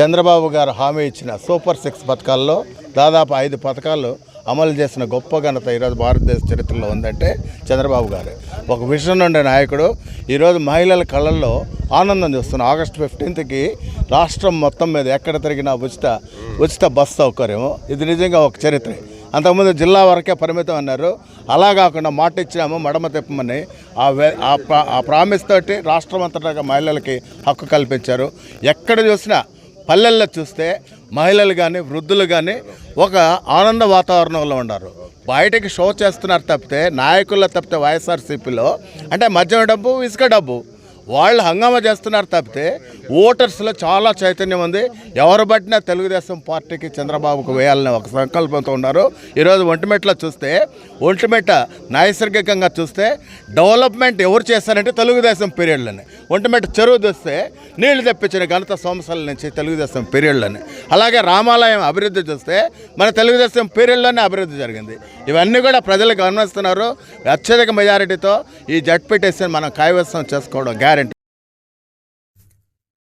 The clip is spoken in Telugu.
చంద్రబాబు గారు హామీ ఇచ్చిన సూపర్ సిక్స్ పథకాల్లో దాదాపు ఐదు పథకాలు అమలు చేసిన గొప్ప ఘనత ఈరోజు భారతదేశ చరిత్రలో ఉందంటే చంద్రబాబు గారు. ఒక విషయం ఉండే నాయకుడు ఈరోజు మహిళల కళ్ళల్లో ఆనందం చూస్తున్నాం ఆగస్టు ఫిఫ్టీన్త్కి రాష్ట్రం మొత్తం మీద ఎక్కడ తిరిగినా ఉచిత ఉచిత బస్ సౌకర్యం. ఇది నిజంగా ఒక చరిత్ర. అంతకుముందు జిల్లా వరకే పరిమితం అన్నారు. అలా కాకుండా మాట ఇచ్చాము మడమ తిప్పమని ఆ ప్రా- ఆ ప్రామిస్ తోటి రాష్ట్రం అంతటా మహిళలకి హక్కు కల్పించారు. ఎక్కడ చూసినా పల్లెల్లో చూస్తే మహిళలు కానీ వృద్ధులు కానీ ఒక ఆనంద వాతావరణంలో ఉన్నారు. బయటకి షో చేస్తున్నారు తప్పితే నాయకుల్లో తప్పితే వైఎస్ఆర్సీపీలో అంటే మద్యం డబ్బు ఇసుక డబ్బు వాళ్ళు హంగామా చేస్తున్నారు తప్పితే ఓటర్స్లో చాలా చైతన్యం ఉంది. ఎవరు పట్టినా తెలుగుదేశం పార్టీకి చంద్రబాబుకు వేయాలని ఒక సంకల్పంతో ఉన్నారు. ఈరోజు ఒంటిమెట్లో చూస్తే ఒంటిమెట నైసర్గికంగా చూస్తే డెవలప్మెంట్ ఎవరు చేస్తారంటే తెలుగుదేశం పీరియడ్లోనే. ఒంటిమెట చెరువు చూస్తే నీళ్ళు తెప్పించిన ఘనత సంవత్సరాల నుంచి తెలుగుదేశం పీరియడ్లోనే. అలాగే రామాలయం అభివృద్ధి చూస్తే మన తెలుగుదేశం పీరియడ్లోనే అభివృద్ధి జరిగింది. ఇవన్నీ కూడా ప్రజలు గమనిస్తున్నారు. అత్యధిక మెజారిటీతో ఈ జడ్పీటీసీని మనం కైవసం చేసుకోవడం గ్యారెంటీ.